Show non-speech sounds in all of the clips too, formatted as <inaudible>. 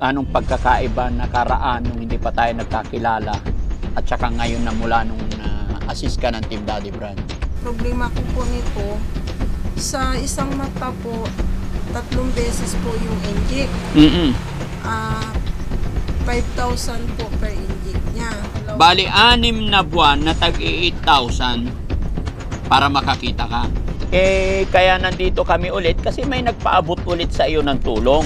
anong pagkakaiba nakaraan nung hindi pa tayo nagkakilala at saka ngayon na mula nung na-assist ka ng Team Daddy Brand? Problema ko po nito, sa isang mata po, tatlong beses po yung inject. Mm-mm. Ah, 5,000 po per inject niya. Bali, anim na buwan na tag 8,000 para makakita ka. Eh, kaya nandito kami ulit kasi may nagpaabot ulit sa iyo ng tulong.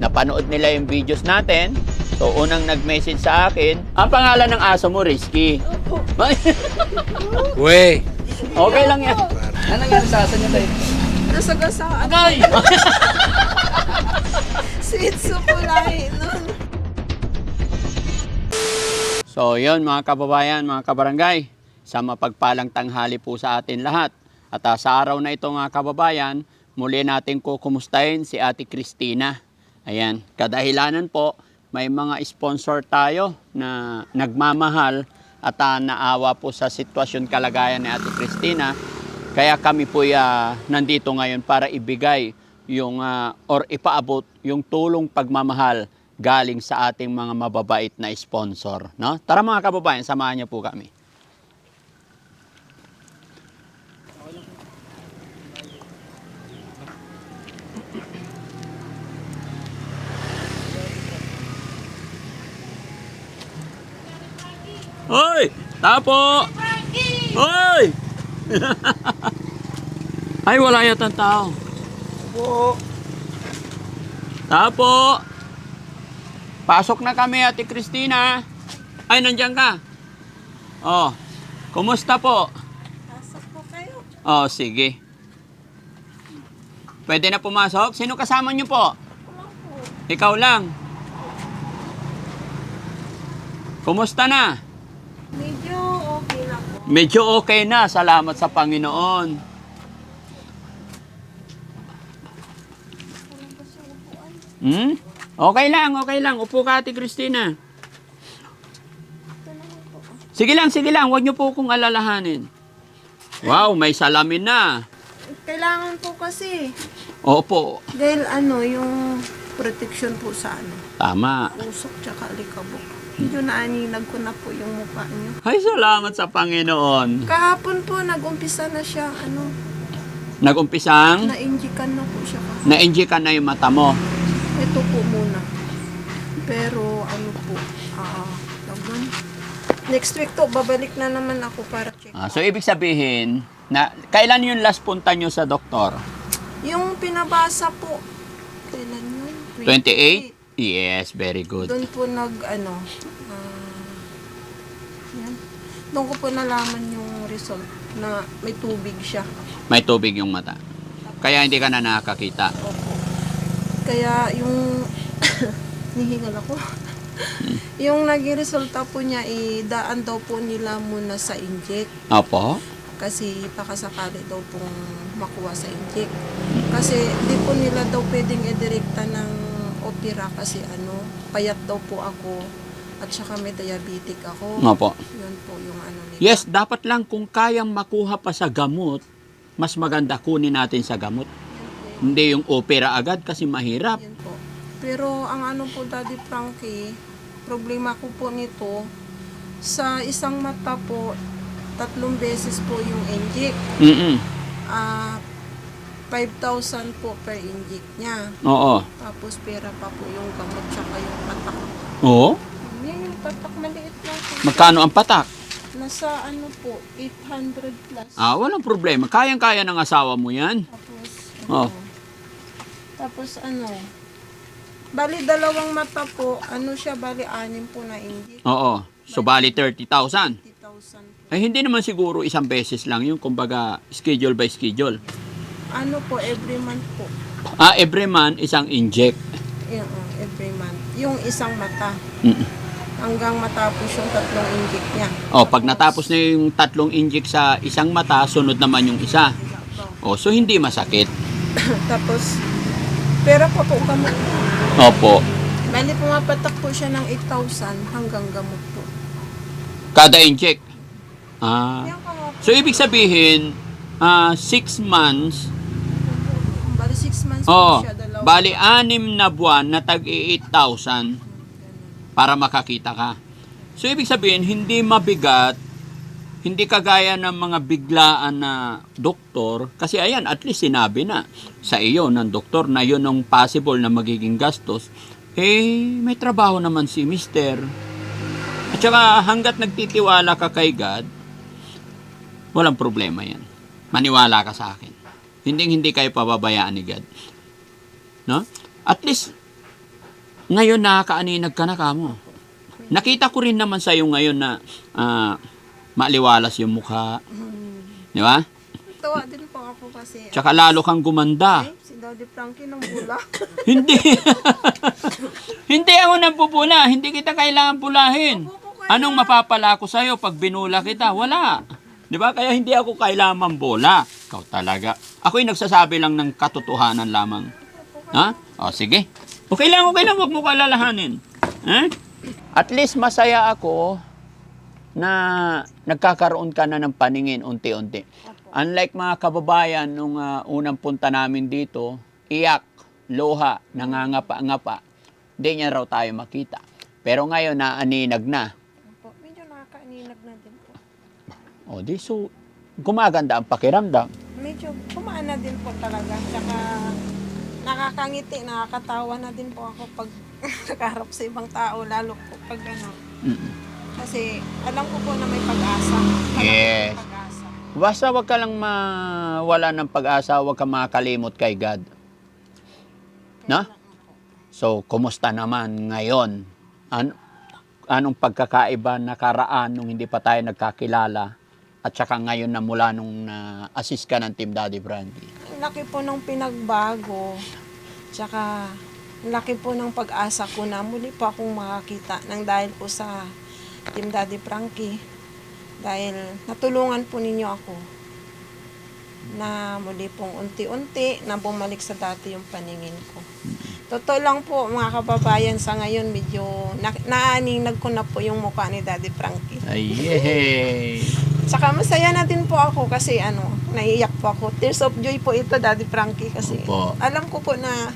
Napanood nila yung videos natin. So, unang nag-message sa akin, ang pangalan ng aso mo, Risky. <laughs> Wey! okay lang yan. Ano nangyari sa asan niyo tayo? Nasagasaan. Agay! <laughs> Sweet soup po lahi nun. So, yun mga kababayan, mga kabarangay, sa mapagpalang tanghali po sa atin lahat. At ah, sa araw na ito mga kababayan, muli natin kukumustahin si Ate Christina. Ayan, kadahilanan po, may mga sponsor tayo na nagmamahal at ah, naawa po sa sitwasyon kalagayan ni Ate Christina. Kaya kami po ah, nandito ngayon para ibigay yung ah, or ipaabot yung tulong pagmamahal galing sa ating mga mababait na sponsor, no? Tara mga kababayan, samahan niyo po kami. Hoy! Tapo! Hoy! <laughs> Ay, wala yata tao. Po! Tapo! Pasok na kami, Ate Christina. Ay, nandiyan ka. Oh, kumusta po? Pasok po kayo. Oh, sige. Pwede na pumasok? Sino kasama niyo po? Ikaw lang. Kumusta na? Medyo okay na po. Medyo okay na, salamat sa Panginoon. Hmm? Okay lang, okay lang. Upo ka, Ate Christina. Sige lang, sige lang. Huwag niyo po kong alalahanin. Wow, may salamin na. Kailangan po kasi. Opo, Dahil ano, yung protection po sa ano, tama. usok tsaka alikabok. Medyo naaninag ko na po yung mukha niyo. Ay, salamat sa Panginoon. Kahapon po, nag-umpisa na siya, ano, Nagumpisang, na-injikan na po siya. kahapon. na-enjoy ka na yung mata mo. Ito po muna. Pero ano po, ah, tawag doon? next week to, babalik na naman ako para check. Ah, so, ibig sabihin, na, kailan yung last punta nyo sa doktor? Yung pinabasa po, kailan yun? 28? Yes, very good. Doon po nag, ano, ah, yan. Doon ko po nalaman yung result na may tubig siya. May tubig yung mata. Kaya hindi ka na nakakita. Opo. Kaya yung, <coughs> nihingal ako. yung naging resulta po niya, idaan daw po nila muna sa inject. Opo. Kasi pakasakali daw pong makuha sa inject. Kasi di po nila daw pwedeng idirekta ng opera kasi ano, payat daw po ako at saka may diabetic ako. Opo. Yun po yung ano nila. Yes, dapat lang kung kayang makuha pa sa gamot, mas maganda kunin natin sa gamot. Po. Hindi yung opera agad kasi mahirap. Yan po. Pero ang ano po, Daddy Frankie, problema ko po nito, sa isang mata po, tatlong beses po yung inject. Mm Ah, 5,000 po per inject niya. Oo. Tapos pera pa po yung gamot tsaka yung patak. Oo? Yan yung patak maliit lang po. Magkano ang patak? Nasa ano po, 800 plus. Ah, walang problema. Kayang-kaya ng asawa mo yan. Tapos, Oh. ano, tapos ano, bali dalawang mata po, ano siya, bali anim po na inject. Oo. So, bali 30,000. 50,000 po. Ay, hindi naman siguro isang beses lang yun. Kumbaga, schedule by schedule. Ano po, every month po. Ah, every month, isang inject. Oh, every month. Yung isang mata. Mm. Hanggang matapos yung tatlong inject niya. Oh, pag natapos na yung tatlong inject sa isang mata, sunod naman yung isa. Oh, so hindi masakit. <coughs> Tapos, pera pa po gamot. Opo. Bali, pumapatak po siya ng 8,000 hanggang gamot po. Kada inject. Ah. Po. So, ibig sabihin, ah, six months, Bali, 6 months Oo. po siya, dalawa Bali, anim na buwan na tag 8,000 para makakita ka. So, ibig sabihin, hindi mabigat, hindi kagaya ng mga biglaan na doktor, kasi ayan, at least sinabi na sa iyo ng doktor na yun ang possible na magiging gastos, eh, may trabaho naman si mister. At saka, hanggat nagtitiwala ka kay God, walang problema yan. Maniwala ka sa akin. Hindi hindi kayo pababayaan ni God. No? At least, ngayon nakakaaninag ka na kamo. Nakita ko rin naman sa iyo ngayon na ah, maliwalas yung mukha. Di ba? Tawa din po ako kasi. Tsaka lalo kang gumanda. Ay, si Daddy Frankie ng bula. <laughs> Hindi. <laughs> Hindi ako nang pupula. Hindi kita kailangan pulahin. Anong mapapala ko sa'yo pag binula kita? Wala. Di ba? Kaya hindi ako kailangan mambola. Ikaw talaga. Ako'y nagsasabi lang ng katotohanan lamang. Ha? O, sige. Okay lang, okay lang. Huwag mo kalalahanin. Eh? At least masaya ako na nagkakaroon ka na ng paningin unti-unti. Unlike mga kababayan nung ah, unang punta namin dito, iyak, luha, nangangapa-ngapa. Hindi niya raw tayo makita. Pero ngayon naaninag na. Opo, medyo nakakaaninag na din po. O di so, gumaganda ang pakiramdam. Medyo kumaan na din po talaga. Tsaka nakakangiti, nakakatawa na din po ako pag <laughs> nakaharap sa ibang tao, lalo po pag ano. Mm-mm. Kasi alam ko po na may pag-asa. Alam ko may Yes. pag-asa. Basta wag ka lang mawala ng pag-asa, wag ka makakalimot kay God. No? So, kumusta naman ngayon? An anong pagkakaiba nakaraan nung hindi pa tayo nagkakilala? At saka ngayon na mula nung na-assist ka ng Team Daddy Brandy. Ang laki po ng pinagbago. Tsaka, laki po ng pag-asa ko na muli po akong makakita nang dahil po sa Team Daddy Frankie. Dahil natulungan po ninyo ako na muli pong unti-unti na bumalik sa dati yung paningin ko. Totoo lang po mga kababayan sa ngayon medyo na, naaninag ko na po yung mukha ni Daddy Frankie. Ay, yay! Saka masaya na din po ako kasi ano, naiiyak po ako. Tears of joy po ito, Daddy Frankie, kasi Opo. alam ko po na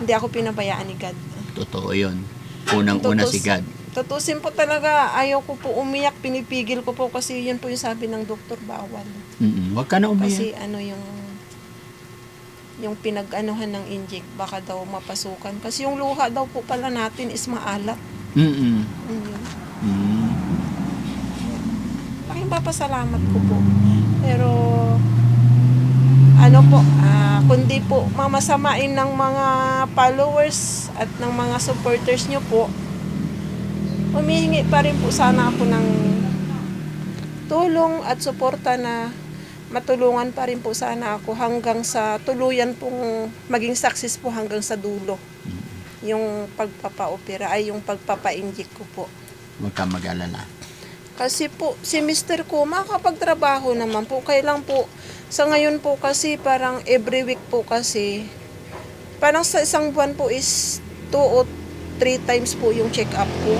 hindi ako pinabayaan ni God. Totoo yun. Unang-una si God. Tutusin po talaga, ayaw ko po umiyak, pinipigil ko po kasi yun po yung sabi ng doktor, bawal. Mm-mm. Huwag ka na umiyak. Kasi ano yung yung pinag-anuhan ng inject, baka daw mapasukan. Kasi yung luha daw po pala natin is maalat. Mm-mm. Yun. Mm. Papasalamat ko po. Pero, ano po, ah, kundi po mamasamain ng mga followers at ng mga supporters nyo po, humihingi pa rin po sana ako ng tulong at suporta na matulungan pa rin po sana ako hanggang sa tuluyan pong maging success po hanggang sa dulo. Yung pagpapa-opera ay yung pagpapa-inject ko po. Huwag ka mag-alala. Kasi po, si Mr. ko, makakapagtrabaho naman po. Kailang po, sa ngayon po kasi, parang every week po kasi, parang sa isang buwan po is 2 o 3 times po yung check-up ko.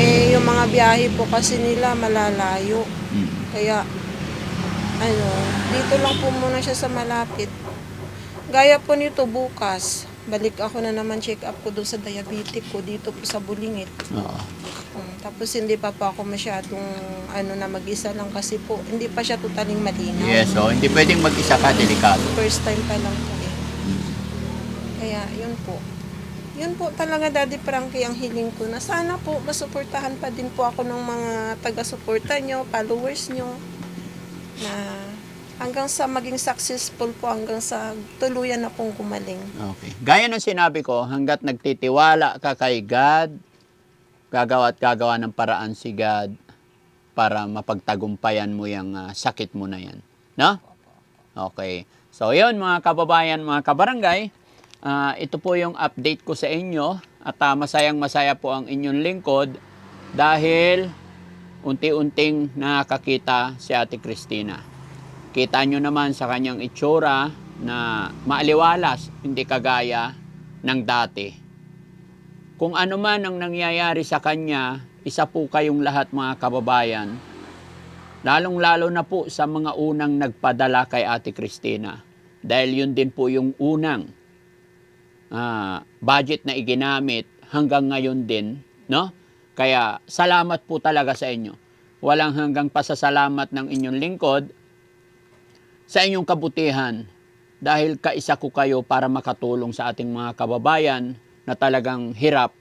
Eh, yung mga biyahe po kasi nila malalayo. Mm. Kaya, ano, dito lang po muna siya sa malapit. Gaya po nito bukas, balik ako na naman check up ko doon sa diabetic ko dito po sa Bulingit. Oo. Um, tapos hindi pa po ako masyadong ano na mag-isa lang kasi po hindi pa siya totaling malinaw. Yes, so hindi pwedeng mag-isa ka, delikado. First time pa lang po eh. Kaya yun po. Yun po talaga Daddy Frankie ang hiling ko na sana po masuportahan pa din po ako ng mga taga-suporta nyo, followers nyo na hanggang sa maging successful po hanggang sa tuluyan na pong gumaling. Okay. Gaya ng sinabi ko, hanggat nagtitiwala ka kay God, gagawa at gagawa ng paraan si God para mapagtagumpayan mo yung ah, sakit mo na yan. No? Okay. So, yun mga kababayan, mga kabarangay, ah, ito po yung update ko sa inyo at ah, masayang masaya po ang inyong lingkod dahil unti-unting nakakita si Ate Christina. Kita nyo naman sa kanyang itsura na maaliwalas, hindi kagaya ng dati. Kung ano man ang nangyayari sa kanya, isa po kayong lahat mga kababayan, lalong-lalo na po sa mga unang nagpadala kay Ate Christina. dahil yun din po yung unang ah, budget na iginamit hanggang ngayon din, no? Kaya salamat po talaga sa inyo. Walang hanggang pasasalamat ng inyong lingkod sa inyong kabutihan dahil kaisa ko kayo para makatulong sa ating mga kababayan na talagang hirap,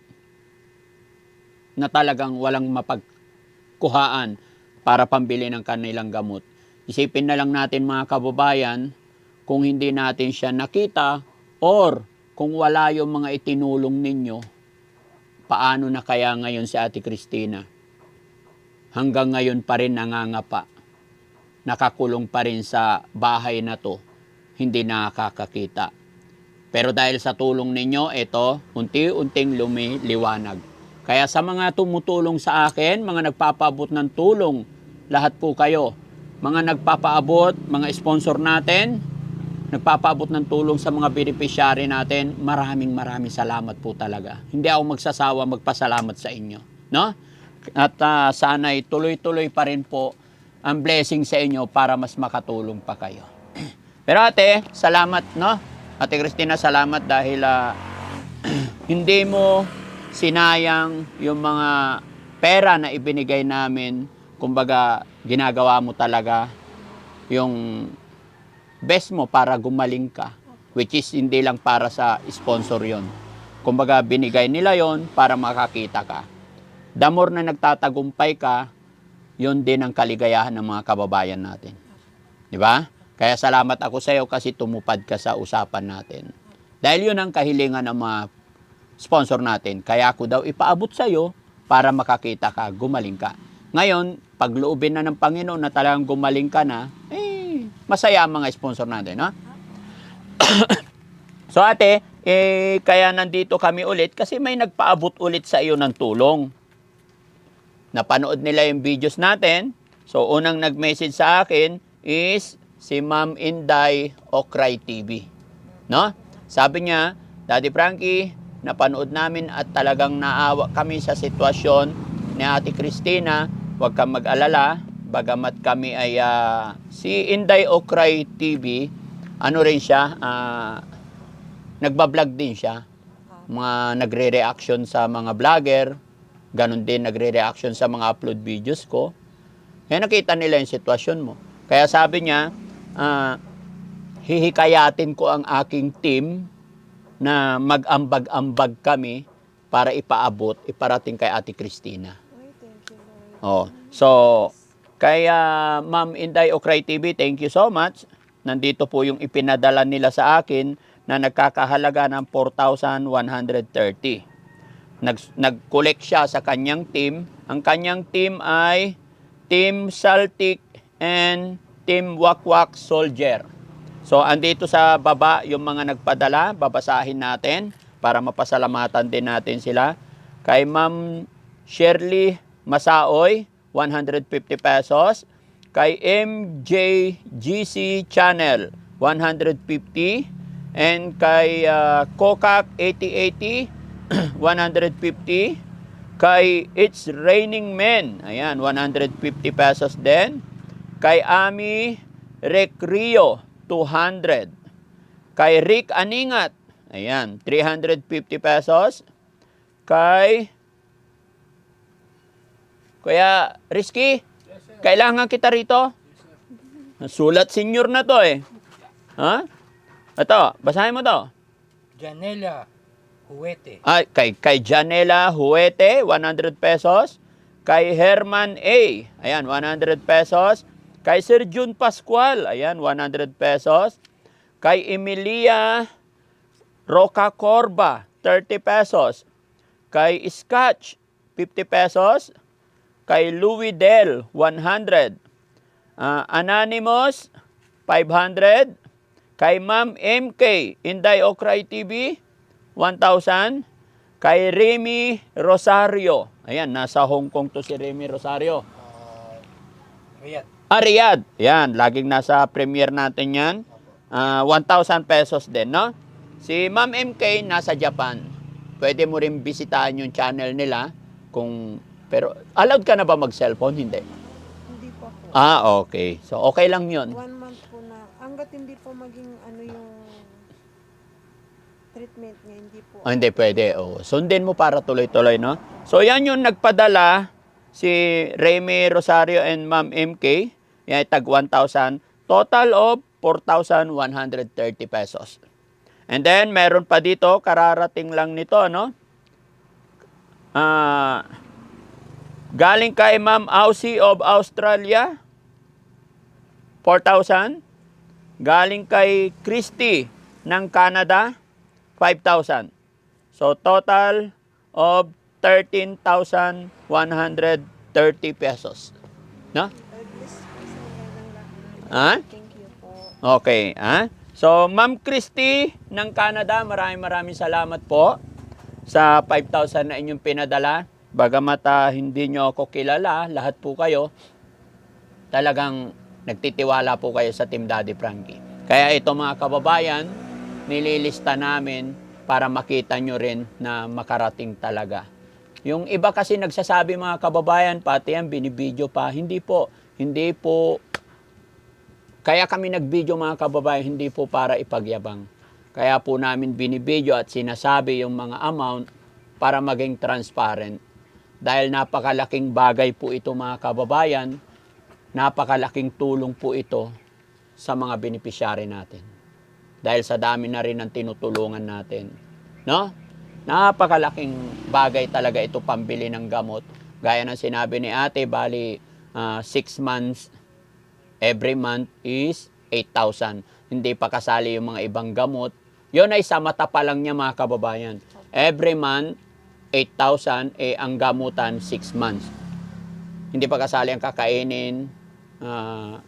na talagang walang mapagkuhaan para pambili ng kanilang gamot. Isipin na lang natin mga kababayan, kung hindi natin siya nakita or kung wala yung mga itinulong ninyo, paano na kaya ngayon si Ate Christina? Hanggang ngayon pa rin nangangapa. Nakakulong pa rin sa bahay na to. Hindi nakakakita. Pero dahil sa tulong ninyo, ito, unti-unting lumiliwanag. Kaya sa mga tumutulong sa akin, mga nagpapaabot ng tulong, lahat po kayo, mga nagpapaabot, mga sponsor natin, nagpapaabot ng tulong sa mga beneficiary natin, maraming maraming salamat po talaga. Hindi ako magsasawa magpasalamat sa inyo. No? At ah, sana'y tuloy-tuloy pa rin po ang blessing sa inyo para mas makatulong pa kayo. <clears throat> Pero ate, salamat, no? Ate Christina, salamat dahil ah, <clears throat> hindi mo sinayang yung mga pera na ibinigay namin. Kumbaga, ginagawa mo talaga yung best mo para gumaling ka. Which is hindi lang para sa sponsor yon. Kumbaga, binigay nila yon para makakita ka. The na nagtatagumpay ka, yon din ang kaligayahan ng mga kababayan natin. Di ba? Kaya salamat ako sa iyo kasi tumupad ka sa usapan natin. Dahil yun ang kahilingan ng mga sponsor natin. Kaya ako daw ipaabot sa iyo para makakita ka, gumaling ka. Ngayon, pagloobin na ng Panginoon na talagang gumaling ka na, eh, masaya ang mga sponsor natin, no? <coughs> so ate, eh, kaya nandito kami ulit kasi may nagpaabot ulit sa iyo ng tulong. Napanood nila yung videos natin. So, unang nag-message sa akin is si Ma'am Inday Okray TV. No? Sabi niya, Daddy Frankie, napanood namin at talagang naawa kami sa sitwasyon ni Ate Christina. Huwag kang mag-alala, bagamat kami ay ah, si Inday Okray TV, ano rin siya, ah, nagbablog din siya. Mga nagre-reaction sa mga vlogger, ganun din nagre-reaction sa mga upload videos ko. Kaya nakita nila yung sitwasyon mo. Kaya sabi niya, ah, hihikayatin ko ang aking team na mag-ambag-ambag kami para ipaabot, iparating kay Ate Christina. Oh. So, kaya Ma'am Inday Okray TV, thank you so much. Nandito po yung ipinadala nila sa akin na nagkakahalaga ng 4,130. Nag, nag-collect siya sa kanyang team. Ang kanyang team ay Team Saltic and Team Wakwak Soldier. So, andito sa baba yung mga nagpadala, babasahin natin para mapasalamatan din natin sila. Kay Ma'am Shirley Masaoy, 150 pesos. Kay MJGC Channel, 150. And kay uh, Kokak 8080, 150. Kay It's Raining Men, ayan, 150 pesos din. Kay Ami Recrio, 200. Kay Rick Aningat, ayan, 350 pesos. Kay Kuya Risky, kailangan kita rito. Sulat senior na to eh. Ha? Ito, basahin mo to. Janela Huete. Ay, kay, kay Janela Huete, 100 pesos. Kay Herman A, ayan, 100 pesos. Kay Sir Jun Pascual, ayan, 100 pesos. Kay Emilia Roca Corba, 30 pesos. Kay Scotch, 50 pesos. Kay Louis Del, 100. Ah, Anonymous, 500. Kay Ma'am MK, Inday Okray TV, 1,000. Kay Remy Rosario. Ayan, nasa Hong Kong to si Remy Rosario. Uh, Riyadh. Ah, Riyadh. Yan, laging nasa premiere natin yan. Ah, 1,000 pesos din, no? Si Ma'am MK nasa Japan. Pwede mo rin bisitahin yung channel nila kung pero allowed ka na ba mag-cellphone? Hindi. Hindi po ako. Ah, okay. So okay lang 'yun. One month po na. Ang hanggat hindi po maging ano yung treatment niya, hindi po. Oh, hindi pwede. Oh. Sundin mo para tuloy-tuloy, no? So, yan yung nagpadala si Remy Rosario and Ma'am MK. Yan, tag 1,000. Total of 4,130 pesos. And then, meron pa dito, kararating lang nito, no? Ah, galing kay Ma'am Aussie of Australia, 4,000. Galing kay Christy ng Canada, 5,000. So total of 13,130 pesos. No? Ha? Thank you po. Okay, ha? So, Ma'am Christy ng Canada, maraming maraming salamat po sa 5,000 na inyong pinadala. Bagamat ah, hindi nyo ako kilala, lahat po kayo, talagang nagtitiwala po kayo sa Team Daddy Frankie. Kaya ito mga kababayan, nililista namin para makita nyo rin na makarating talaga. Yung iba kasi nagsasabi mga kababayan, pati yan binibidyo pa. Hindi po, hindi po kaya kami nag-video mga kababayan, hindi po para ipagyabang. Kaya po namin binibidyo at sinasabi yung mga amount para maging transparent. Dahil napakalaking bagay po ito mga kababayan, napakalaking tulong po ito sa mga beneficiary natin. Dahil sa dami na rin ng tinutulungan natin. No? Napakalaking bagay talaga ito pambili ng gamot. Gaya ng sinabi ni ate, bali 6 months every month is 8,000. Hindi pa kasali yung mga ibang gamot. Yun ay sa mata pa lang niya mga kababayan. Every month, 8,000, eh ang gamutan 6 months. Hindi pa kasali ang kakainin, ah,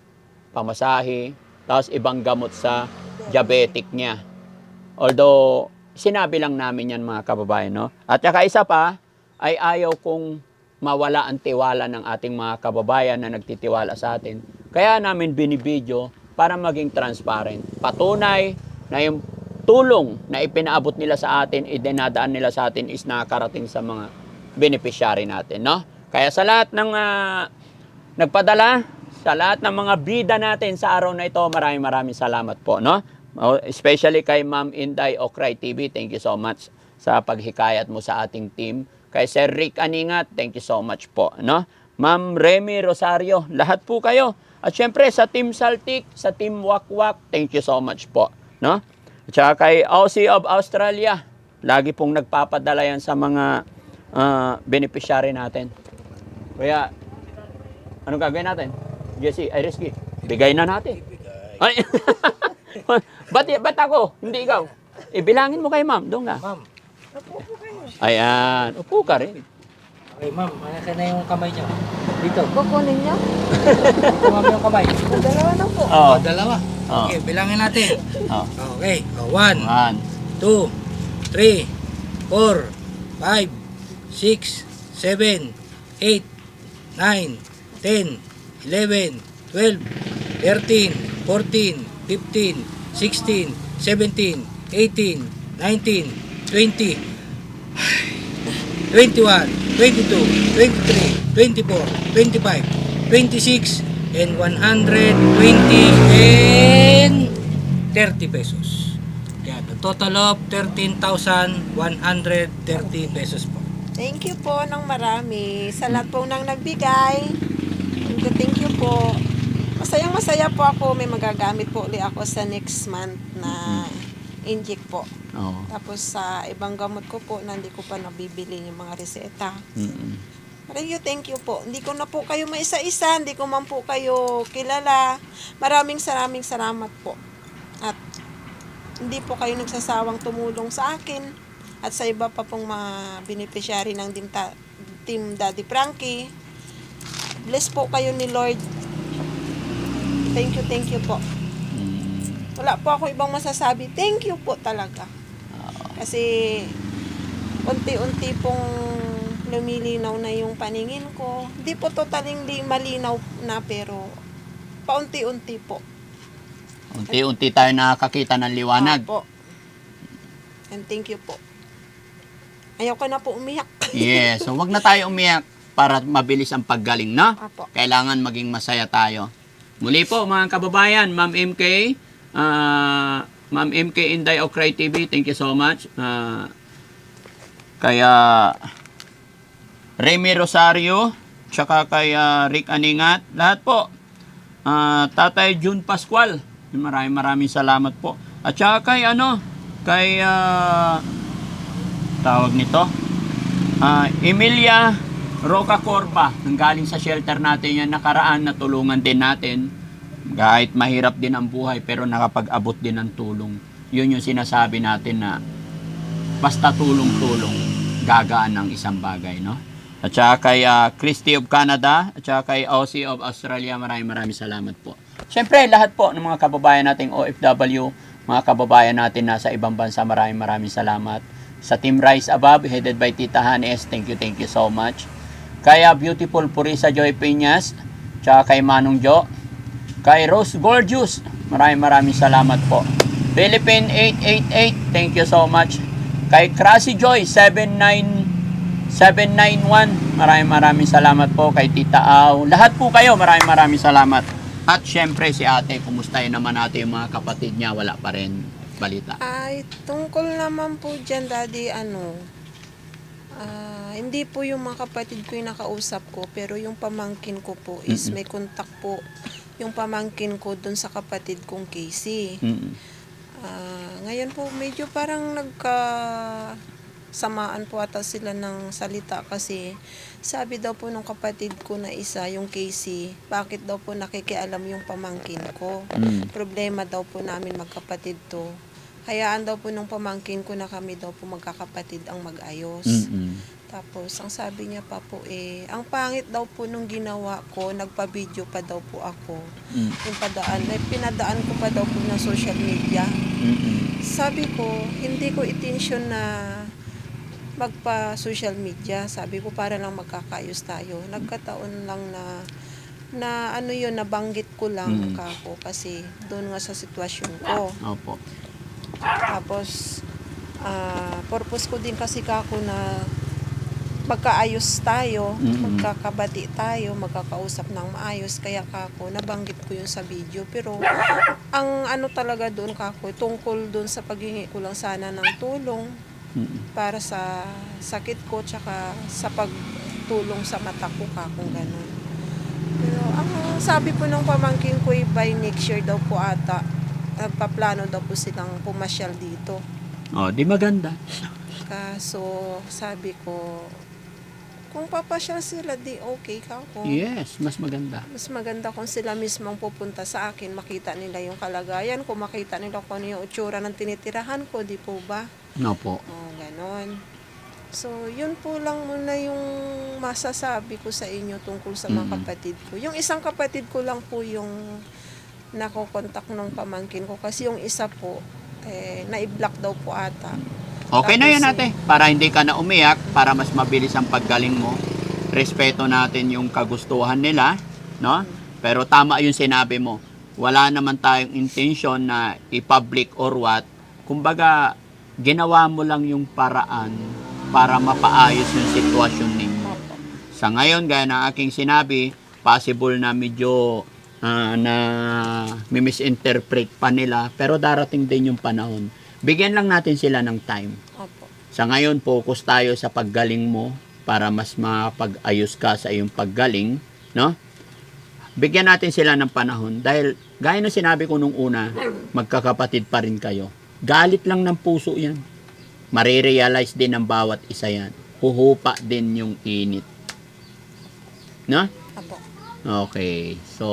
pamasahe, tapos ibang gamot sa diabetic niya. Although, sinabi lang namin yan mga kababayan, no? At saka isa pa, ay ayaw kong mawala ang tiwala ng ating mga kababayan na nagtitiwala sa atin. Kaya namin binibidyo para maging transparent. Patunay na yung tulong na ipinaabot nila sa atin, idinadaan nila sa atin is nakakarating sa mga beneficiary natin, no? Kaya sa lahat ng ah, nagpadala, sa lahat ng mga bida natin sa araw na ito, maraming maraming salamat po, no? Oh, Especially kay Ma'am Inday Okray TV, thank you so much sa paghikayat mo sa ating team. Kay Sir Rick Aningat, thank you so much po, no? Ma'am Remy Rosario, lahat po kayo. At syempre sa Team Saltik, sa Team Wakwak, thank you so much po, no? At saka kay Aussie of Australia, lagi pong nagpapadala yan sa mga ah, beneficiary natin. Kaya, ano gagawin natin? Jesse, Irisky, bigay na natin. Ay, <laughs> ba't, ba't ako? Hindi ikaw. Ibilangin mo kay ma'am. Doon ka. Ma'am. Ayan. Upo ka rin. Okay, ma'am. Malaki na yung kamay niyo. Dito. Kukunin niyo? Dito, ma'am, yung kamay. Dalawa na po. Oh. Oh, dalawa. Oh. Okay, bilangin natin. Oh. Okay. Oh, one, One. two, three, four, five, six, seven, eight, nine, ten, eleven, twelve, thirteen, fourteen, fifteen, sixteen, seventeen, eighteen, nineteen, twenty, 21, 22, 23, 24, 25, 26, and 120 and 30 pesos. Yan, a total of 13,130 pesos po. Thank you po ng marami. Sa lahat po nang nagbigay. Thank you, thank you po. Masayang masaya po ako. May magagamit po ulit ako sa next month na inject po. Oh. Tapos sa ibang gamot ko po na hindi ko pa nabibili yung mga reseta. Mm-mm. Thank you, thank you po. Hindi ko na po kayo maisa-isa, hindi ko man po kayo kilala. Maraming saraming salamat po. At hindi po kayo nagsasawang tumulong sa akin at sa iba pa pong mga beneficiary ng Team Daddy Frankie. Bless po kayo ni Lord. Thank you, thank you po. Mm. Wala po ako ibang masasabi. Thank you po talaga. Kasi unti-unti pong lumilinaw na yung paningin ko. Hindi po totaling li- malinaw na pero paunti-unti po. Unti-unti tayo nakakakita ng liwanag. Opo. And thank you po. Ayaw ko na po umiyak. Yes. So, wag na tayo umiyak para mabilis ang paggaling, no? Apo. Kailangan maging masaya tayo. Muli po, mga kababayan, Ma'am MK, ah, Ma'am MK Inday Okray TV, thank you so much. Ah, kaya Remy Rosario, tsaka kay ah, Rick Aningat, lahat po. Ah, Tatay June Pascual, maraming maraming salamat po. At tsaka kay ano, kay ah, tawag nito, Ah, Emilia Roca Corba, nanggaling sa shelter natin yan nakaraan, natulungan din natin. Kahit mahirap din ang buhay, pero nakapag-abot din ng tulong. Yun yung sinasabi natin na basta tulong-tulong, gagaan ng isang bagay, no? At saka kay ah, Christy of Canada, at saka kay Aussie of Australia, maraming maraming salamat po. Siyempre, lahat po ng mga kababayan nating OFW, mga kababayan natin nasa ibang bansa, maraming maraming salamat. Sa Team Rise Above, headed by Tita Hanes, thank you, thank you so much. Kaya Beautiful Purisa Joy Piñas, tsaka kay Manong Jo, kay Rose Gorgeous, maraming maraming salamat po. Philippine 888, thank you so much. Kay Krasi Joy 79 791, maraming maraming salamat po kay Tita Au. Lahat po kayo, maraming maraming salamat. At syempre si ate, kumustahin naman natin yung mga kapatid niya, wala pa rin balita. Ay, tungkol naman po dyan, Daddy, ano, ah, hindi po yung mga kapatid ko yung nakausap ko, pero yung pamangkin ko po is Mm-mm. may kontak po yung pamangkin ko dun sa kapatid kong Casey. Mm. Ah, ngayon po, medyo parang nagka samaan po ata sila ng salita kasi sabi daw po nung kapatid ko na isa, yung Casey, bakit daw po nakikialam yung pamangkin ko. Mm. Problema daw po namin magkapatid to. Hayaan daw po nung pamangkin ko na kami daw po magkakapatid ang mag-ayos. Mm-mm. Tapos, ang sabi niya pa po eh, ang pangit daw po nung ginawa ko, nagpa-video pa daw po ako. Mm. Yung padaan, eh, pinadaan ko pa daw po ng social media. Mm-mm. Sabi ko, hindi ko intention na magpa-social media. Sabi ko, para lang magkakayos tayo. Nagkataon lang na na ano yun, nabanggit ko lang Mm. kako kasi doon nga sa sitwasyon ko. Opo. Tapos, ah, purpose ko din kasi kako na magkaayos tayo, Mm-mm. magkakabati tayo, magkakausap ng maayos. Kaya kako, nabanggit ko yun sa video. Pero, ang ano talaga doon kako, tungkol doon sa paghingi ko lang sana ng tulong Mm-mm. para sa sakit ko, tsaka sa pagtulong sa mata ko kakong ganun. Pero, ang sabi po ng pamangkin ko, eh, by next year daw po ata, nagpaplano daw po silang pumasyal dito. Oh, di maganda. Kaso, sabi ko, kung papasyal sila, di okay ka ko. Yes, mas maganda. Mas maganda kung sila mismong pupunta sa akin, makita nila yung kalagayan ko, makita nila kung ano yung utsura ng tinitirahan ko, di po ba? Opo. Oh, ganon. So, yun po lang muna yung masasabi ko sa inyo tungkol sa mga Mm. kapatid ko. Yung isang kapatid ko lang po yung nakokontak ng pamangkin ko kasi yung isa po, eh, na-block daw po ata. Okay na Tapos, yan ate. Para hindi ka na umiyak, para mas mabilis ang paggaling mo. Respeto natin yung kagustuhan nila, no? Pero tama yung sinabi mo. Wala naman tayong intention na i-public or what. Kumbaga, ginawa mo lang yung paraan para mapaayos yung sitwasyon ninyo. Sa ngayon, gaya ng aking sinabi, possible na medyo ah, na misinterpret pa nila, pero darating din yung panahon. Bigyan lang natin sila ng time. Opo. Sa ngayon, focus tayo sa paggaling mo para mas mapag-ayos ka sa iyong paggaling, no? Bigyan natin sila ng panahon dahil gaya ng sinabi ko nung una, magkakapatid pa rin kayo. Galit lang ng puso yan. Marirealize din ng bawat isa yan. Huhupa din yung init. No? Opo. Okay. So,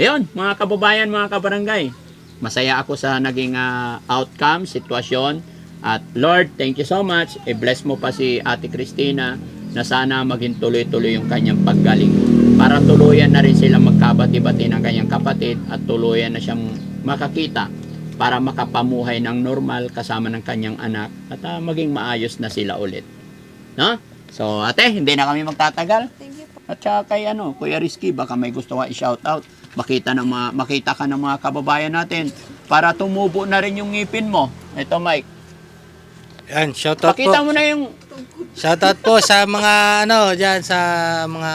yun, mga kababayan, mga kabarangay. Masaya ako sa naging ah, outcome, sitwasyon. At Lord, thank you so much. I-bless mo pa si Ate Christina na sana maging tuloy-tuloy yung kanyang paggaling. Para tuluyan na rin silang magkabati-bati ng kanyang kapatid at tuluyan na siyang makakita para makapamuhay ng normal kasama ng kanyang anak at ah, maging maayos na sila ulit. No? So, ate, hindi na kami magtatagal. Po. At saka kay ano, Kuya Rizky, baka may gusto ka i-shout out. Makita, ng mga, makita ka ng mga kababayan natin para tumubo na rin yung ngipin mo. Ito, Mike. Yan, shoutout po. Pakita mo na yung... Shoutout po sa mga ano diyan sa mga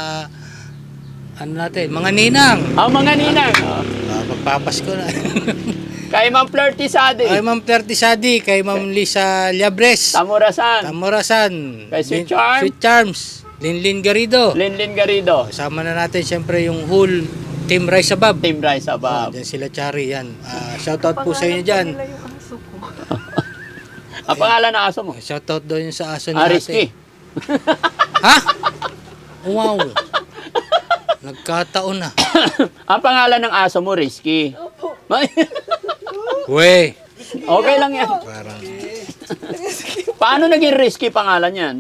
ano natin, mga ninang. Oh, mga ninang. Oh. Ah, magpapasko na. <laughs> Kay Ma'am Flirty Sadi. Kay Ma'am Flirty Sadi, kay Ma'am Lisa Liabres, Tamurasan. Tamorasan, Kay Sweet Lin- Charm. Sweet Charms, Linlin Garrido. Linlin Garrido. Kasama na natin siyempre yung whole Team Rise Above. Team Rise Oh, Above. dyan sila Chari yan. Ah, shoutout po sa inyo dyan. <laughs> Ang pangalan ng aso mo? Shoutout daw yun sa aso Ah, natin. Risky. Ha? Wow. Nagkataon na. <coughs> Ang pangalan ng aso mo, Risky. Opo. <laughs> Okay lang yan. Parang, Paano naging Risky pangalan yan?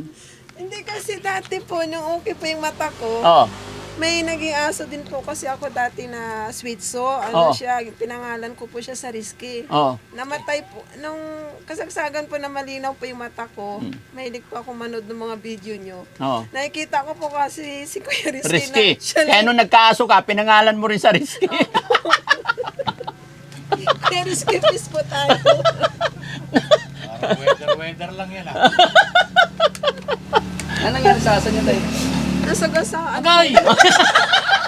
Hindi kasi dati po, nung okay po yung mata ko, Oh. may naging aso din po kasi ako dati na sweet so. Ano Oo. siya, pinangalan ko po siya sa Risky. Oh. Namatay po, nung kasagsagan po na malinaw po yung mata ko, Hmm. mahilig po ako manood ng mga video nyo. Oh. Nakikita ko po kasi si Kuya Risky, Risky. na siya Kaya lang, nung nagkaaso ka, pinangalan mo rin sa Risky. <laughs> Kuya Risky Fish po tayo. parang weather, weather lang yan ah. <laughs> Ano nangyari sa aso niyo tayo? Nasa gasaan. Agay!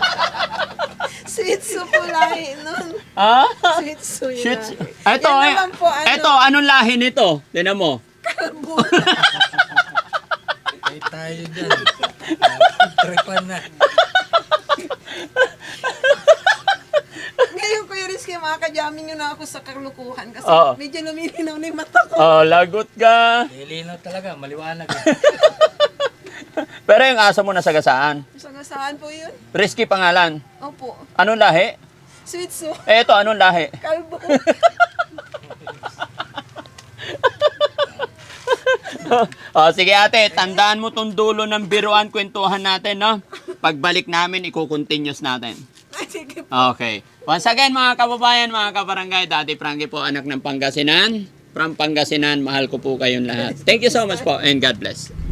<laughs> Sweet so po lahi nun. ha? Sweet so yun. Shit. lahi. Ito, Yan eh, naman po, ano, ito, anong lahi nito? Tinan mo. kalbo. Ay tayo dyan. Tripan na. Ngayon, Kuya Rizky, makakajamin nyo na ako sa kalukuhan kasi Oo. medyo lumilinaw na yung mata ko. Oh, lagot ka. Lilinaw talaga, maliwanag. eh. <laughs> Pero yung aso mo nasagasaan. Sa gasaan po yun? Risky pangalan. Opo. Anong lahi? Sweet so. Eh, ito, anong lahi? Kalbo. <laughs> oh, sige ate, tandaan mo tong dulo ng biruan kwentuhan natin, no? Pagbalik namin, iko-continuous natin. Ay, sige po. Okay. Once again, mga kababayan, mga kabarangay, Daddy Frankie po, anak ng Pangasinan. From Pangasinan, mahal ko po kayong lahat. Thank you so much po, and God bless.